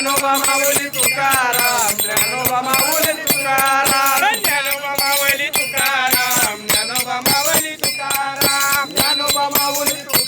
జ్ఞానుభమౌలి Tukaram జ్ఞానుభమౌలి Tukaram. జ్ఞానుభమౌలి Tukaram జ్ఞానుభమౌలి Tukaram. జ్ఞానుభమౌలి Tukaram.